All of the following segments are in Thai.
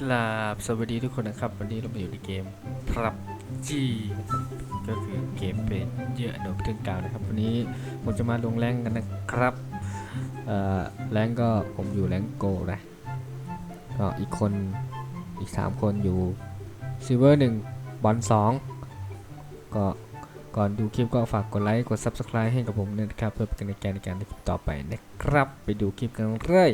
กราบสวัสดีทุกคนนะครับ วันนี้เรามาอยู่ในเกมครับจีก็คือเกมเป็นเยอะโนบถึงกาวนะครับ วันนี้ผมจะมาลงแรงกันนะครับแรงก็ผมอยู่แรงโกนะก็อีกคนอีก 3 คนอยู่ซิเวอร์หนึ่งบอลสองก็ก่อนดูคลิปก็ฝากกดไลค์กด Subscribe ให้กับผมนะครับ เพื่อเป็นกำลังใจในการทำคลิปต่อไปนะครับ ไปดูคลิปกันเลย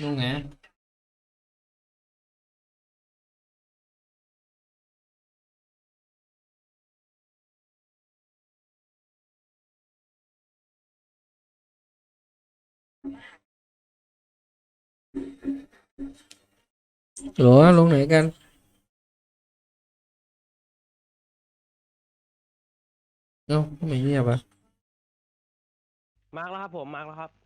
นู่นไงหรอลงไหนกันเอ้าทำไมเงียบอะมาร์กแล้วครับผมมาร์กแล้วครับ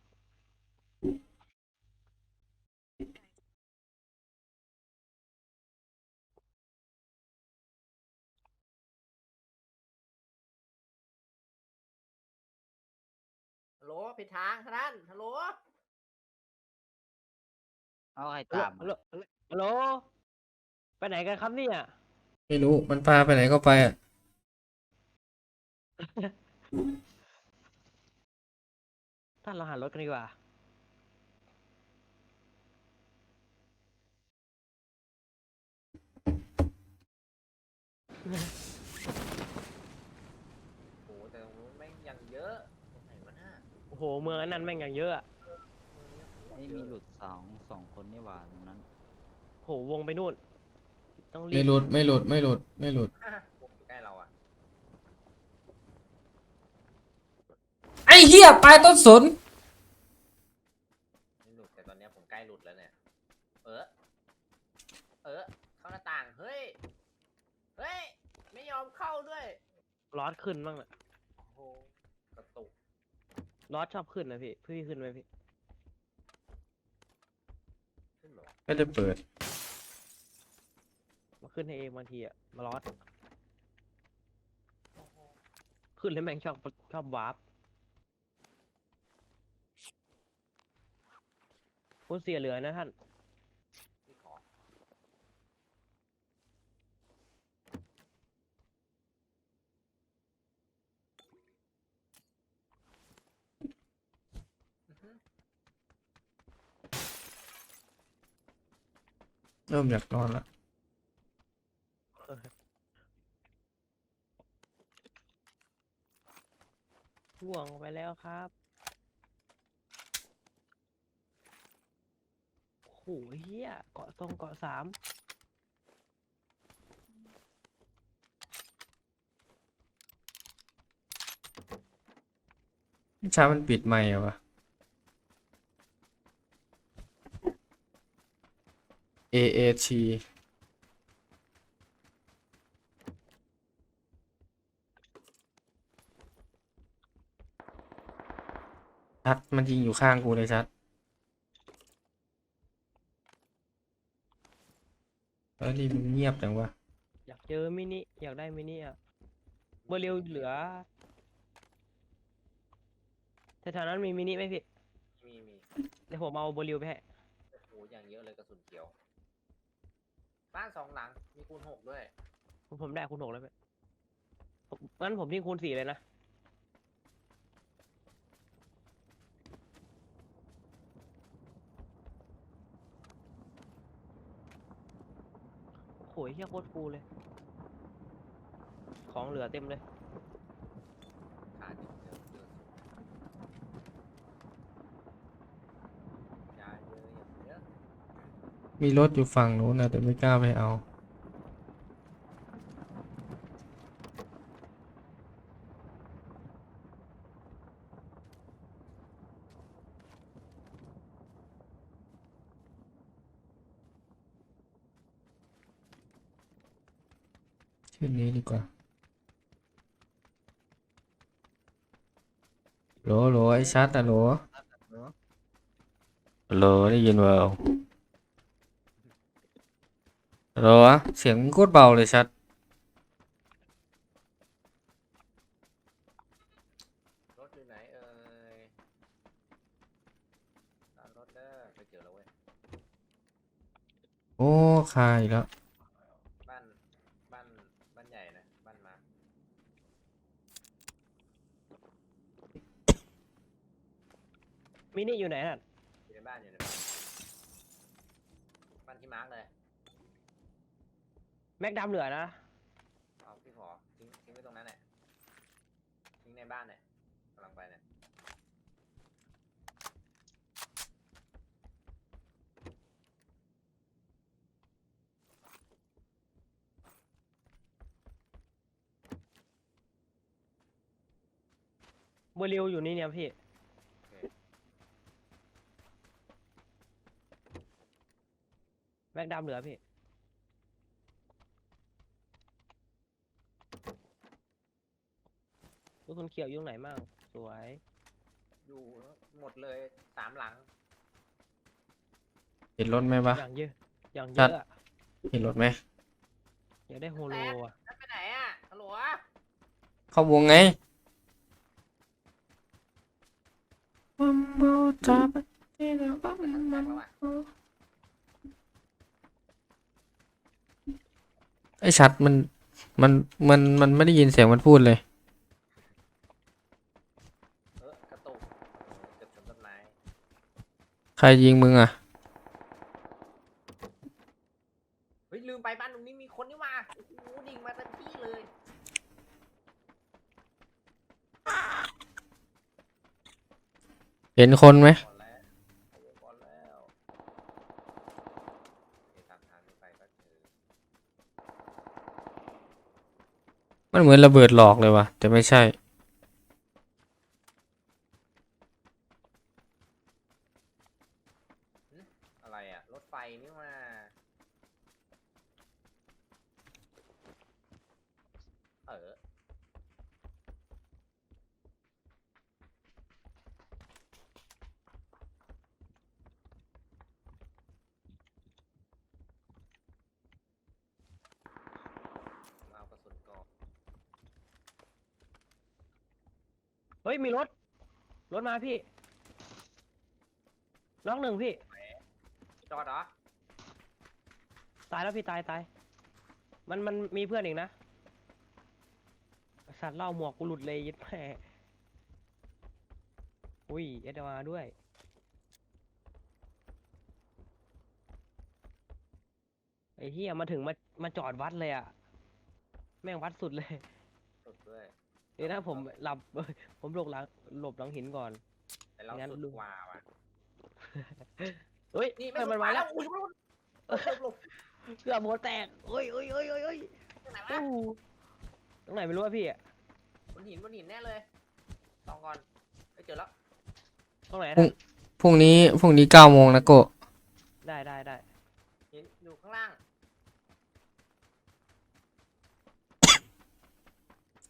ผิดทางท่านฮัลโหลเอาใครฮัลโหลตาม ฮัลโหลฮัลโหลไปไหนกันครับเนี่ยไม่รู้มันพาไปไหนก็ไปอะท่านเราหารถกันดีกว่าโอ้โหแต่ตรงนู้นแม่งยังเยอะตรงไหนวะน่า โอ้โหเมืองอันนั้นแม่งอย่างเยอะอะนี่มีหลุดสองสองคนนี่หว่าตรงนั้น โหวงไปนู่น ต้องรีไม่บหลุดไม่หลุดไม่หลุดไม่หลุดอะวงอยู่ใกล้เราอะไอ้เหี้ยปลายต้นสน ไม่หลุดแต่ตอนเนี้ยผมใกล้หลุดแล้วเนี่ย เออ เออ เข้าหน้าต่าง เฮ้ย เฮ้ย ไม่ยอมเข้าด้วยลอสขึ้นบ้างนะโอ้โหกระตุก ลอสชอบขึ้นนะพี่พี่ขึ้นไหมพี่ขึ้นเหรอไม่ได้เปิด มาขึ้นให้เองบางทีอะมาลอสขึ้นแล้วแม่งชอบชอบวาร์ปคุณเสียเหลือนะท่าน พี่ขอ อื้อหือ เริ่มอยากนอนละห่วงไปแล้วครับโอ้โหเฮียเกาะตรงเกาะสามเช้ามันปิดไมค์เหรอวะ AAT ชัดมันยิงอยู่ข้างกูเลยชัดแล้วนี่มันเงียบจังวะอยากเจอมินิอยากได้มินิอะเบอร์เร็วเหลือแถวๆนั้นมีมินิไหมพี่มีมีเดี๋ยวผมเอาเบอร์เร็วไปให้โอ้โหอย่างเยอะเลยกระสุนเขียว บ้านสองหลังมีคูณหกด้วย ผมผมได้คูณหกแล้วพี่ผมงั้นผมทิ้งคูณสี่เลยนะโอ้ยเฮียโคตรฟูเลย ของเหลือเต็มเลย มีรถอยู่ฝั่งนู้นนะแต่ไม่กล้าไปเอาขึ้นนี้ดีกว่าโหลโหลไอ้ชัดอะโหลโหลได้ยินเปล่า หลอะเสียงโคตรเบาเลยชัด รถอยู่ไหนเอ่ยตามรถเด้อไปเจอแล้วเว้ย โอ้คายแล้วบ้าน บ้าน บ้านใหญ่นะ บ้านมามินิอยู่ไหนน่ะ อยู่ในบ้านอยู่ในบ้านบ้านที่มาร์กเลย แม็กดำเหลือนะ เอาพี่ขอทิ้งทิ้งไว้ตรงนั้นแหละทิ้งในบ้านเนี่ยกำลังไปเนี่ยเบอร์ริวอยู่นี่เนี่ยพี่แม็กดำเหลือพี่ ทุกคนเขียวอยู่ตรงไหนมั่งสวย อยู่หมดเลยสามหลัง เห็นรถไหมปะอย่างเยอะ อย่างเยชัดอะอะเห็นรถไหม อยากได้โฮโลอะนั่นไปไหนอะฮัลโหลเข้าวงไงมันโมจับที่เราบ้าไปทางแรกแล้วอะไอ้ชัดมัน มัน มัน มันไม่ได้ยินเสียงมันพูดเลย เออกระตุกเกือบชนต้นไม้ ใครยิงมึงอะ เฮ้ยลืมไปบ้านตรงนี้มีคนนี่มาโอ้โหดิ่งมาเต็มที่เลย เห็นคนไหมก่อนแล้วเอาไว้ก่อนแล้วเดี๋ยวตามทางนี้ไปก็เจอมันเหมือนระเบิดหลอกเลยว่ะ แต่ไม่ใช่ อะไรอะ รถไฟนี่ มา เออผมเอากระสุนก่อนเฮ้ยมีรถ รถมาพี่ น้องหนึ่งพี่จอดเหรอ ตายแล้วพี่ตายตาย มันมันมีเพื่อนอีกนะ สัตว์เล่าหมวกกูหลุดเลยยึดแม่อุ้ยเอสมาด้วย ไอ้เฮียมาถึงมามาจอดวัดเลยอะ แม่งวัดสุดเลยสุดด้วยเดี๋ยวนะผมหลับ ผมหลบหลังหลบหลังหินก่อน แต่เรางั้น สุดลุงกว่าว่ะเฮ้ยนี่เฮ้ยสุมัดนกมาแล้วอุ้ยอุ้ยอุ้ยหลบ เกือบหัวแตกเฮ้ยเฮ้ยเฮ้ยเฮ้ยเฮ้ยตรงไหนอู้วะตรงไหนไม่รู้ว่าพี่อะบนหินบนหินแน่เลยสองก่อนไปเจอแล้วตรงไหนอุ้นะยพรุ่งนี้พรุ่งนี้เก้าโมงนะโกะได้ได้ได้หินอยู่ข้างล่าง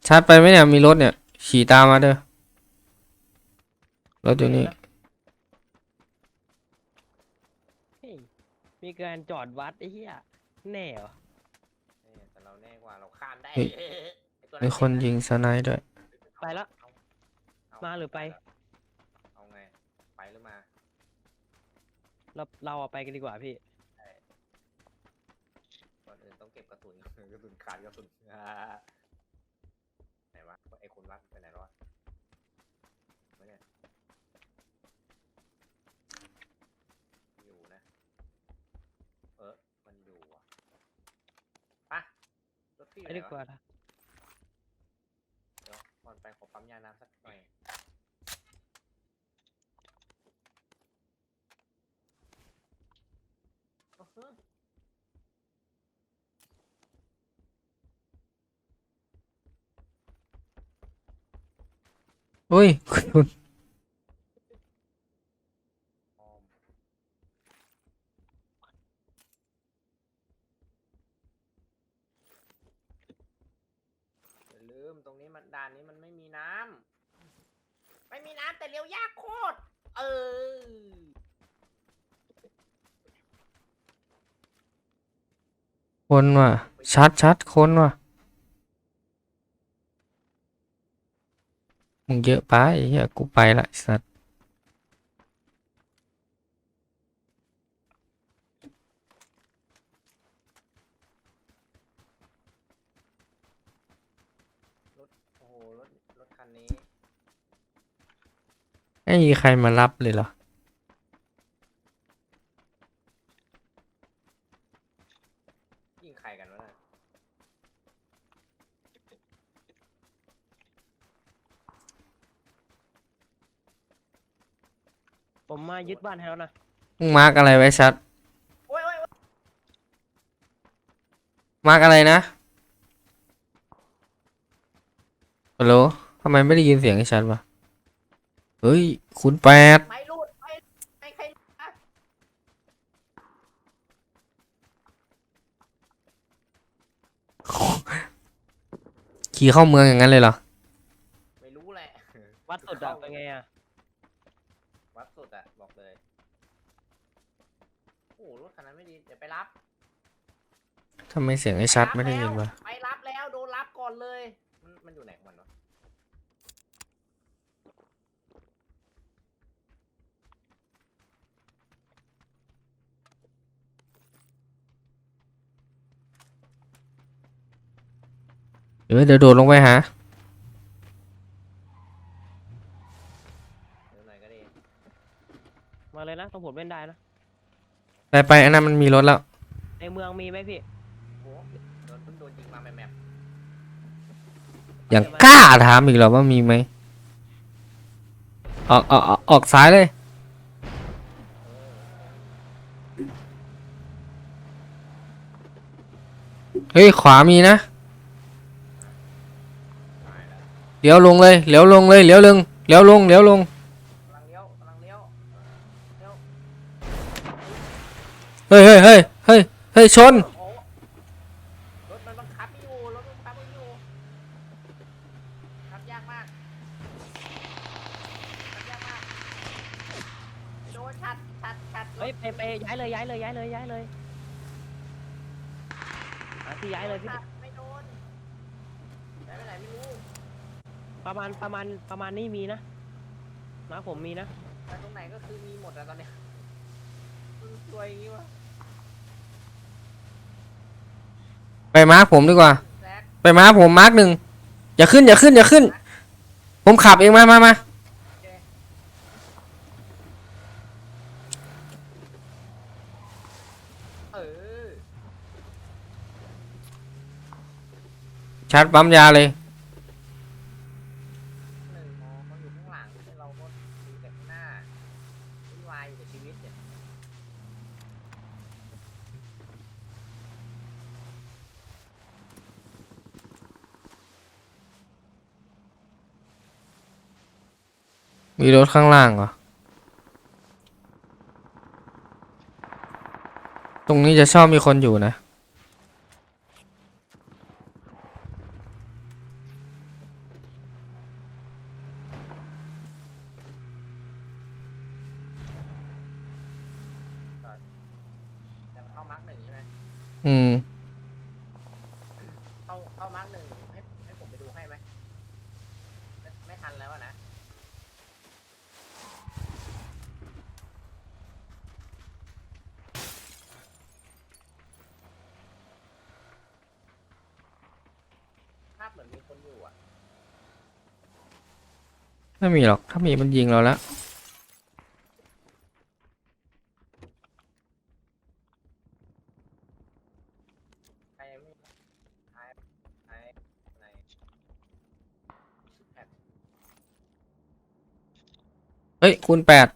ชาร์จไปไหมเนี่ยมีรถเนี่ย ขี่ตามมาเด้อรถอยู่นี่ เฮ้ย มีการจอดวัดไอ้เหี้ยแน่เหรอนี่แต่เราแน่กว่าเราข้ามได้เฮ้ยไอ้ตัวมีคนยิงสไนด์ด้วย ไปแล้วเอเมาหรือไป เอาไง ไปหรือมา เราเราอะไปกันดีกว่าพี่ ก่อนอื่นต้องเก็บกระสุน กระสุนขาดกระสุน ไหนวะไอ้คนรักไปไหนแล้ววะไม่เนี่ยอยู่นะ เออ มันอยู่อะไปะ รถพี่อไปยู่ไหนดีกวะว่านะเดี๋ยวก่อนไปขอปั๊มยาน้ำสักหน่อยโอ้โหอุ้ยคุณ อ้อม น้ำไม่มีน้ำแต่เลี้ยวยากโคตร เออ คนว่ะ ชัดชัดคนว่ะ มึงเยอะไปอ้เฮียกูไปละไอ้สัตว์ โอ้โหรถรถคันนี้ ไม่มีใครมารับเลยเหรอ ยิงใครกันวะน่ะผมมายึดบ้านให้แล้วนะ มึงมาร์กอะไรไว้ชัด โอ้ยโอ้ยโอ้ยมาร์กอะไรนะ ฮัลโหลทำไมไม่ได้ยินเสียงไอ้ชัดวะ เฮ้ย คุณแปดไม่รูดไม่ไม่ใครรูดอะขี่เข้าเมืองอย่างนั้นเลยเหรอ ไม่รู้แหละ วัดสุดอะเป็นไงอะวัดสุดอะบอกเลย โอ้โหรถคันนั้นไม่ดี เดี๋ยวไปรับทำไมเสียงไอ้ชัดไม่ได้ยินวะ ไปรับแล้วโดนรับก่อนเลย มันมันอยู่ไหนของมันวะ เดี๋ยวเดี๋ยวโดดลงไปหาเดี๋ยวหน่อยก็ดีมาเลยนะต้องผมเล่นได้นะ ไปไปอันนั้นมันมีรถแล้ว ในเมืองมีไหมพี่ โอ้โหโดนเพิ่งโดนยิงมาแมปแมปอย่างกล้าถามอีกเหรอว่ามีไหมออกออกออกออกซ้ายเลย เฮ้ย ขวามีนะ ตายแล้ว เลี้ยวลงเลยเลี้ยวลงเลยเลี้ยวลงเลี้ยวลงเลี้ยวลงกำลังเลี้ยวกำลังเลี้ยวเลี้ยวเฮ้ยเฮ้ยเฮ้ยเฮ้ยเฮ้ยชนโอ้รถมันบังคับไม่อยู่รถมันบังคับไม่อยู่ขับยากมากขับยากมากโดนชัดชัดชัดรเฮ้ยถไปไปย้ายเลยย้ายเลยย้ายเลยย้ายเลยหาที่ย้ายเลยพี่ ชัดไม่โดนย้ายไปไหนไม่รู้ ประมาณประมาณประมาณนี้มีนะนะผมมีนะไปตรงไหนก็คือมีหมดอะตอนเนี้ยมันสวยอย่างงี้วะไปมาร์คผมดีกว่า แซกไปมาร์คผมมาร์คหนึ่งอย่าขึ้นอย่าขึ้นอย่าขึ้น ผมขับเองมามามาเออชาร์จปั๊มยาเลย หนึ่งมองเขาอยู่ข้างหลังให้เราก็ดูแต่ข้างหน้า วุ่นวายอยู่กับชีวิตเนี่ยมีรถข้างล่างเหรอ ตรงนี้จะชอบมีคนอยู่นะเข้ามาร์กหนึ่งใช่ไหม อืม เข้าเข้ามาร์กหนึ่งให้ให้ผมไปดูให้ไหมไม่ไม่ทันแล้วอะนะ ภาพเห มือนมีคนอยู่อะไม่มีหรอก ถ้ามีมันยิงเราแล้วใครไม่ใครใครไหนแอดเฮ้ยคูณแปด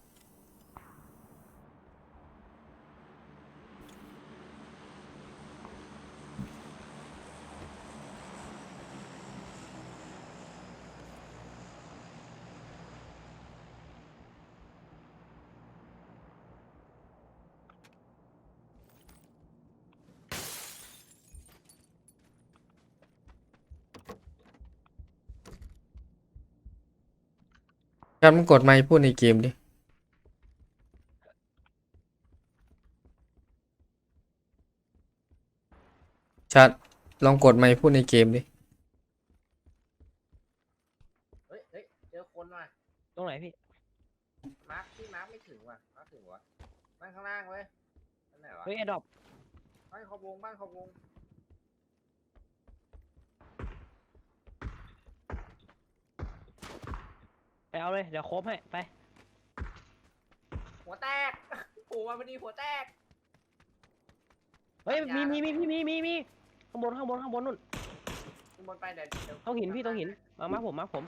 การมึงกดไมค์พูดในเกมดิ ชัด ลองกดไมค์พูดในเกมดิ เฮ้ยเฮ้ยเจอคนว่ะ ตรงไหนพี่ มาร์คที่มาร์คไม่ถึงว่ะ มาร์คถึงวะบ้านข้างล่างเว้ยอันไหนวะเฮ้ยแอดดอปบ้านขอบวงบ้านขอบวง ไป เอาเลย เดี๋ยวโคบให้ไปหัวแตกโอ้มาพอดีหัวแตก เฮ้ยมียามีมีมีมีมีมีข้างบนข้างบนข้างบนนู่นขึ้นบนไปเดี๋ยวเดี๋ยวต้องหินพี่ต้องหินมามาผมมาผม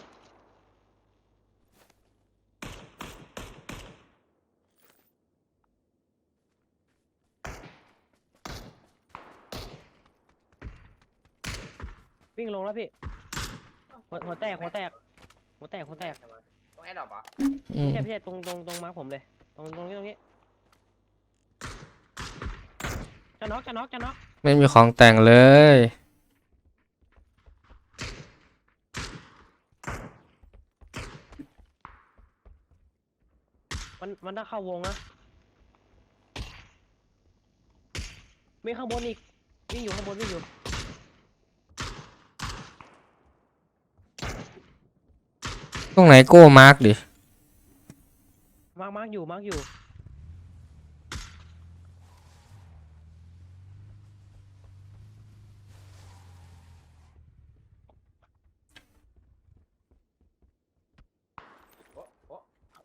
วิ่งลงแล้วพี่หัวหัวแตกหัวแตกหัวแตกหัวแตกต้อง แอดดอปเหรออืมไม่ใช่ไม่ใช่ตรงตรงตรงมาร์คผมเลย ตรงตรงนี้ตรงนี้จะน็อกจะน็อกจะน็อกไม่มีของแต่งเลย มันมันต้องเข้าวงนะมีข้างบนอีกวิ่งอยู่ข้างบนวิ่งอยู่ ตรงไหนโก้มาร์กดิ มาร์คมาร์คอยู่มาร์คอยู่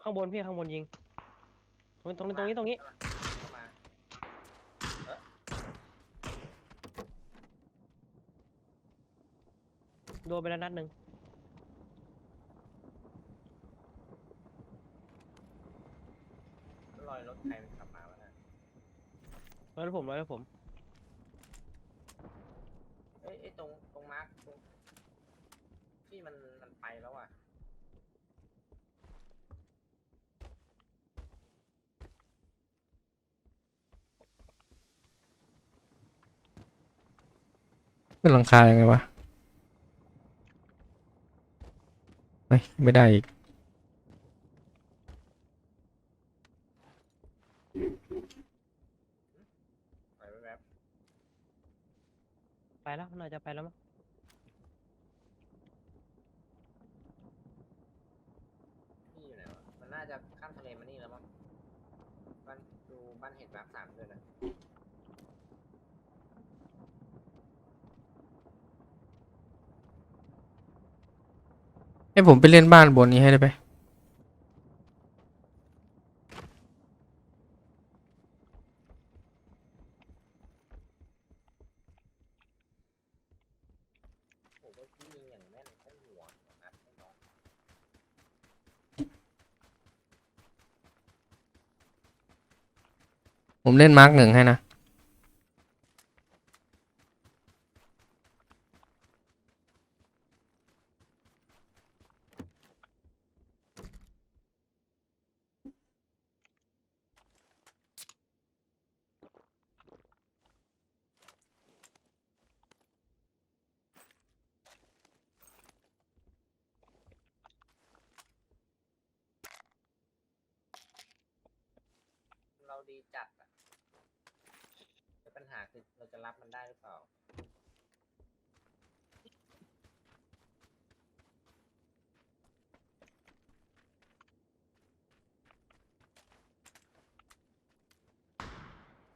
ข้างบนพี่ข้างบนยิง ตรงนี้ตรงนี้ตรงนี้ตรงนี้โดนไปแล้วนัดหนึ่ง รอยรถ ใครมันขับมาวะน่ะร้อยแล้วผมร้อยแล้วผม เอ้ยเอ้ยตรงตรงมาร์คตรงที่มันมันไปแล้วอะขึ้นหลังคายังไงวะเฮ้ยไม่ได้อีก ไปแวบไปแล้วน่าจะไปแล้วมั้งๆนี่อยู่ไหนวะ มันน่าจะข้ามทะเลมานี่แล้วมั้งบ้านดูบ้านเห็ดมาร์คสามด้วยนะให้ผมไปเล่นบ้านบนนี้ให้ได้ไหม โอ้โหที่ยิงอย่างแม่นแค่หัวนัดไม่น้อง ผมเล่นมาร์กหนึ่งให้นะ เราดีจัด หาคือเราจะรับมันได้หรือเปล่า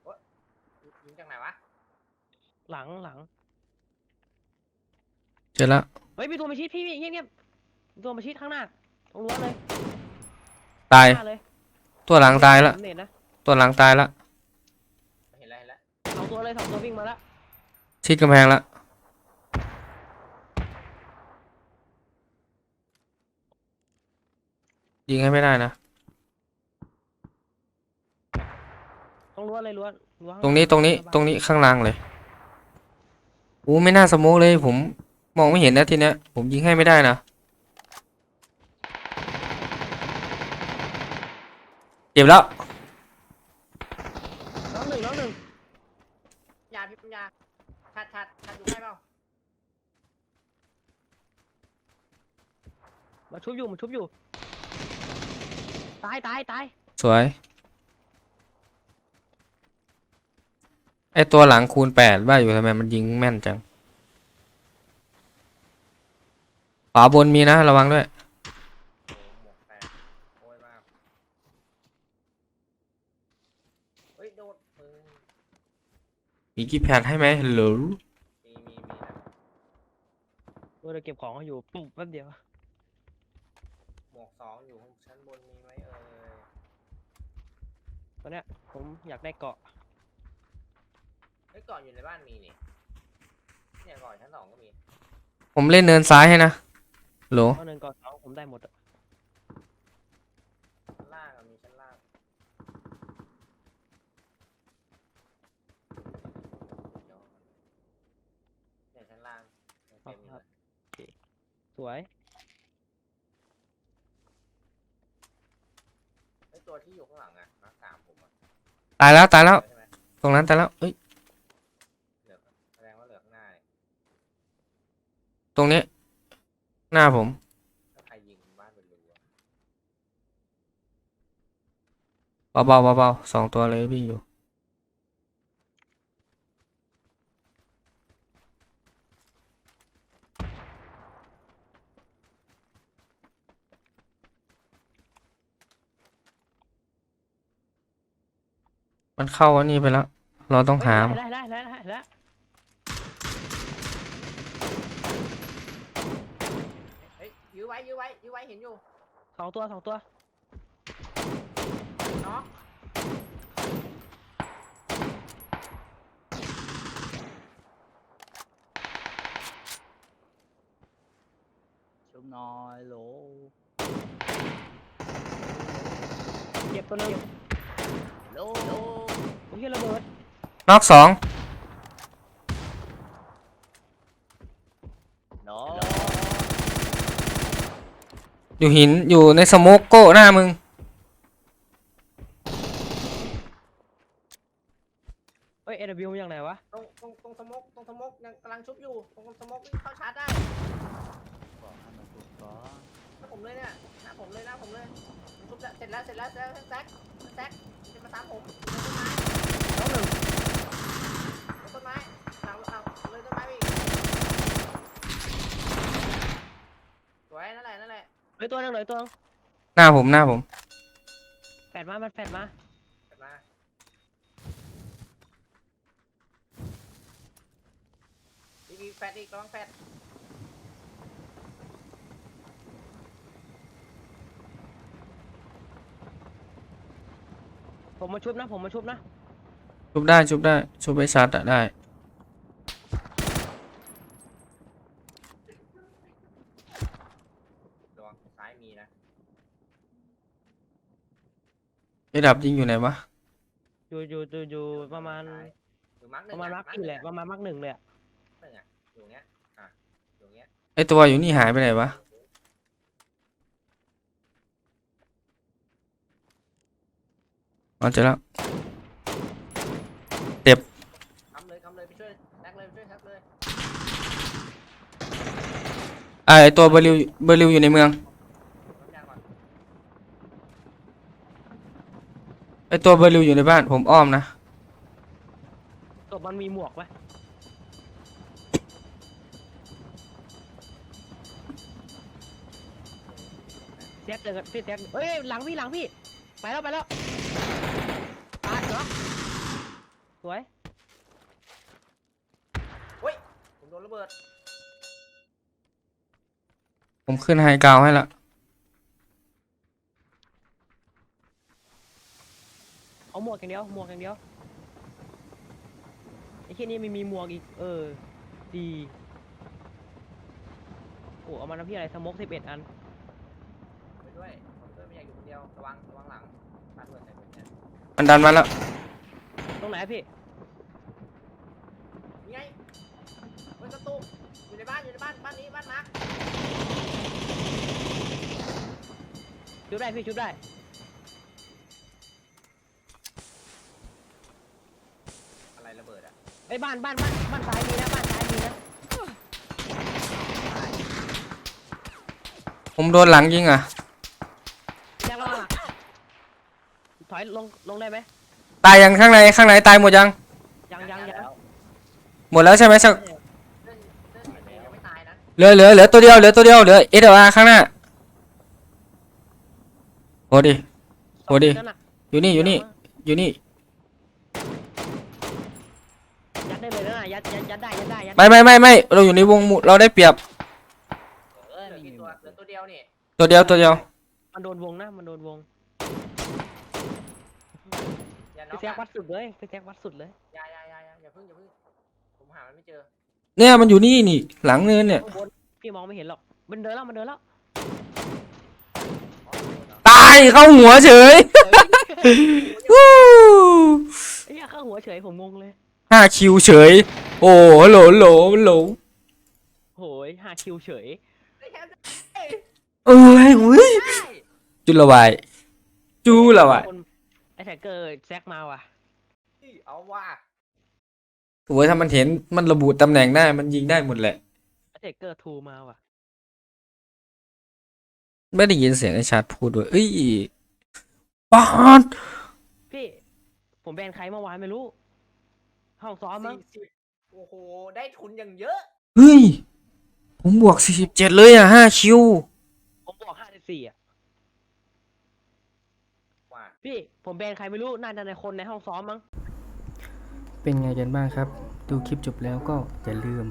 โอ๊ยยิงจากไหนวะ หลังหลังเจอแล้วเฮ้ยมีตัวมาชิดพี่พี่เงียบเงียบมีตัวมาชิดข้างหน้าตรงรั้วเลยตายหน้าเลยตัวหลังตายละ ผมเน็ตนะตัวหลังตายละ เห็นแล้วเห็นแล้ว สองตัว เลยสองตัววิ่งมาแล้วชิดกำแพงละยิงให้ไม่ได้นะตรงรั้วเลยรั้วรั้วข้าตรงนี้หลัตรงนี้รั้วบ้าตรงนี้ข้างล่างเลยโอ้ไม่น่าสโมกเลย ผมมองไม่เห็นนะทีเนี้ยผมยิงให้ไม่ได้นะเจ็บแล้ว น้องหนึ่งน้องหนึ่ง ยาพี่ปัญญาชั ดชัดชัดอยู่ใกล้เปล่ามาชุบอยู่มาชุบอยู่ ตายตายตายสวย ไอตัวหลังคูณแปดว่าอยู่ทำไมมันยิงแม่นจัง ขวาบนมีนะระวังด้วย โอ้หมวกแตกโอ้ยมากเฮ้ยโดดมึงมีกี่แพดให้ไหมหรือมีมีมีนะเออเราเก็บของเขาอยู่ปุ๊บแป๊บเดียว หมวกสองอยู่ข้างชั้นบนมีไหมเอ่ยตอนเนี้ยผมอยากได้เกาะเฮ้ยเกาะอยู่ในบ้านมีนี่เนี่ยเกาะชั้นสองก็มีผมเล่นเนินซ้ายให้นะโหลเอาหนึ่งเกาะสองผมได้หมดอะชั้นล่างอะมีชั้นล่างเดี๋ยวเนี่ยชั้นล่างยังเต็มอยู่เลย สวย ไอ้ตัวที่อยู่ข้างหลังอะมาร์คสามผมอะตายแล้วตายแล้ว ใช่ไหมตรงนั้นตายแล้วเอ้ยเหลือแสดงว่าเหลือข้างหน้าเนี่ยตรงนี้หน้าผม ถ้าใครยิงบ้านเป็นรูอะเบาๆเบาๆสองตัวเลยพี่อยู่ มันเข้าอันนี้ไปแล้ว เราต้องหาเฮ้ยได้ได้ได้ได้ได้เฮ้ยยื้อไว้ยื้อไว้ยื้อไว้เห็นอยู่สองตัวสองตัวเนาะชุบน้อยโหลเก็บตัวหนึง โหล โอ้ยระเบิดนอกสองโหลอยู่หินอยู่ในสโมกโก้หน้ามึงเฮ้ย AW มาจากไหนวะตรงตรงตรงสมกตรงสมกยังกำลังชุบอยู่ตรงสมกวิ่งเข้าชาร์จได้บอกให้มันชุบก่อนหน้าผมเลยเนี่ยหน้าผมเลยหน้าผมเลยชุบเสร็จแล้วเสร็จแล้วเสร็จแล้วแซกแซกจะมาตามผมต้นไม้น้อง หนึ่งต้นไม้หลังหลังเลยต้นไม้ไปอีกสวยนั่นแหละนั่นแหละเหลยตัวหนึงเหลยตัวหนึงหน้าผมหน้าผมแปดมา มันแปดมาเกิดมาดีดีแฟดอีกระวังแฟดผมมาชุบนะ ผมมาชุบนะ ชุบได้ชุบได้ชุบไปชัดอะได้ระวังซ้ายมีนะไอ้ดับยิงอยู่ไหนวะอยู่อยู่อยู่อยู่ประมาณซ้ยอยู่มาร์กหปนึ่งระมาณมาร์กที่แหละประมาณมาร์กหนึ่งเลยอะหนึ่งอะอยู่เนี้ยอะอยู่เนี้ยไอตัวอยู่นี่หายไปไหนวะอ๋อเจอแล้ว ทำเลยทำเลยไปช่วยแท็กเลยไปช่วยแท็กเลย อ่า ไอตัวเบอร์ลิวเบอร์ลิวอยู่ในเมืองไอตัวเบอร์ลิวอยู่ในบ้าน ผมอ้อมนะศพมันมีหมวกไหมแซกเจอกันพี่แซกเฮ้ยหลังพี่หลังพี่ ไปแล้วไปแล้วตายเนาะสวย ผมโดนระเบิด ผมขึ้นไฮกราวให้ละเอาหมวกอย่างเดียวหมวกอย่างเดียวไอ้แค่นี้มีมีหมวกอีก เออ ดีโอ้เอามาทำพี่อะไรสโมกสิบเอ็ดอันไปด้วยผมด้วยไม่อยากอยู่คนเดียวระวังระวังหลังพาดเปิดใส่ผมเนี่ยมันดันมาแล้ว ตรงไหนอะพี่นี่ไงบนประตูอยู่ในบ้านอยู่ในบ้านบ้านนี้บ้านมาร์ค ชุบได้พี่ชุบได้ อะไรระเบิดอะไอ้ยบ้านบ้านบ้านบ้านซ้ายมีนะบ้านซ้ายมีนะตายผมโดนหลังยิงอะ แจ็คระวังอะอยลงลงได้ไหมตายยังข้างในข้างในตายหมดยัง ยังยังยังแล้วหมดแล้วใช่ไหมสักเส้นเส้นสียังไม่ตายนะเหลือเหลือเหลือตัวเดียวเหลือตัวเดียวเหลือเอเดอาข้างหน้า โอ้ดิโอ้ดินั่นน่ะอยู่นี่อยู่นี่อยู่นี่ยัดได้เลยนะยัดยัดยัดได้ยัดได้ยัดไม่ไม่ไม่ไม่เราอยู่ในวงหมู่เราได้เปรียบเออเหลือมีกี่มีตัวเหลือตัวเดียวนี่ตัวเดียวตัวเดียวมันโดนวงนะมันโดนวงอย่าน็อพี่กแซกวัอะดสุดเลยพี่แซกวัดสุดเลยอย่าอย่าอย่าอย่าอย่าเพิ่งอย่าเพิ่งผมหามันไม่เจอเนี่ยมันอยู่นี่นี่หลังเนินเนี่ยข้างบนพี่มองไม่เห็นหรอกมันเดินแล้วมันเดินแล้ว อ๋อโดนเหรอ ตายเข้าหัวเฉยวู้ไอ้เหี้ยข้างหัวเฉยผมงงเลยห้าคิวเฉย โอ้โหลโหลโหลโหยห้าคิวเฉยได้แค่ได้เอ้ยอุ้ยได้จุลวายจูละวายคนไอ้แท็กเกอร์แซกมาว่ะเอาว่าโอ้ยถ้ามันเห็นมันระบุตำแหน่งได้มันยิงได้หมดแหละไอ้แท็กเกอร์ทูมาว่ะ ไม่ได้ยินเสียงไอ้ชาร์ดพูดด้วยเอ้ยปาดพี่ ผมแบนใครเมื่อวานไม่รู้ ห้องซ้อมมั้งสี่สิบโอ้โห ได้ทุนอย่างเยอะ เฮ้ย ผมบวก47เลยอะ5คิว ผมบอกห้าสิบสี่อะ ว่าพี่ ผมแบนใครไม่รู้น่าจะในคนในห้องซ้อมมั้ง เป็นไงกันบ้างครับ ดูคลิปจบแล้วก็อย่าลืม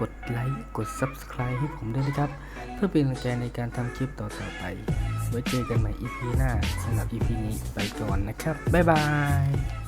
กดไลค์กด Subscribe ให้ผมด้วยนะครับ เพื่อเป็นกำลังใจในการทำคลิปต่อๆไป ไว้เจอกันใหม่ EP หน้าสำหรับ EP นี้ไปก่อนนะครับ บ๊ายบาย